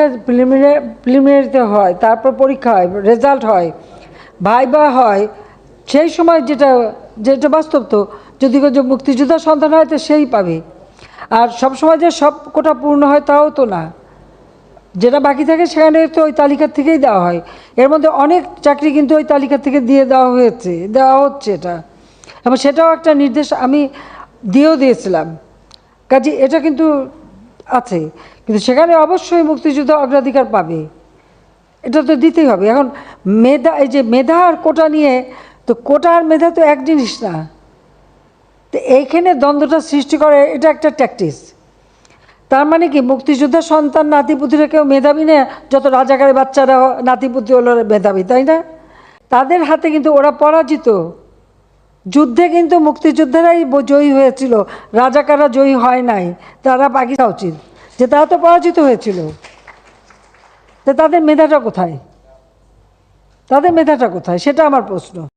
পরীক্ষা প্রিলিমিনারি প্রিলিমিনারিতে হয়, তারপর পরীক্ষা হয় রেজাল্ট হয়, ভাইবা হয়, সেই সময় যেটা যেটা বাস্তব তো, যদি যে মুক্তিযোদ্ধা সন্তান হয় তো সেই পাবে। আর সব সময় যে সব কোটা পূর্ণ হয় তাও তো না। যেটা বাকি থাকে সেখানে তো ওই তালিকার থেকেই দেওয়া হয়। এর মধ্যে অনেক চাকরি কিন্তু ওই তালিকা থেকে দিয়ে দেওয়া হয়েছে, দেওয়া হচ্ছে এটা। এবং সেটাও একটা নির্দেশ আমি দিয়েও দিয়েছিলাম। কাজে এটা কিন্তু আছে। কিন্তু সেখানে অবশ্যই মুক্তিযুদ্ধ অগ্রাধিকার পাবে। এটা তো দিতেই হবে। এখন মেধা, এই যে মেধা আর কোটা নিয়ে, তো কোটা আর মেধা তো এক জিনিস না। তো এইখানে দ্বন্দ্বটা সৃষ্টি করে, এটা একটা ট্যাকটিস তার মানে কি, মুক্তিযোদ্ধার সন্তান নাতিপুতিরা কেউ মেধাবী না, যত রাজাকারের বাচ্চারা নাতিপুতি হলো মেধাবী, তাই না? তাদের হাতে কিন্তু ওরা পরাজিত। যুদ্ধে কিন্তু মুক্তিযোদ্ধারাই জয়ী হয়েছিল। রাজাকাররা জয়ী হয় নাই। তারা পাকিস্তান উচিত। যে তারা তো পরাজিত হয়েছিল। তাদের মেধাটা কোথায়? তাদের মেধাটা কোথায়? সেটা আমার প্রশ্ন।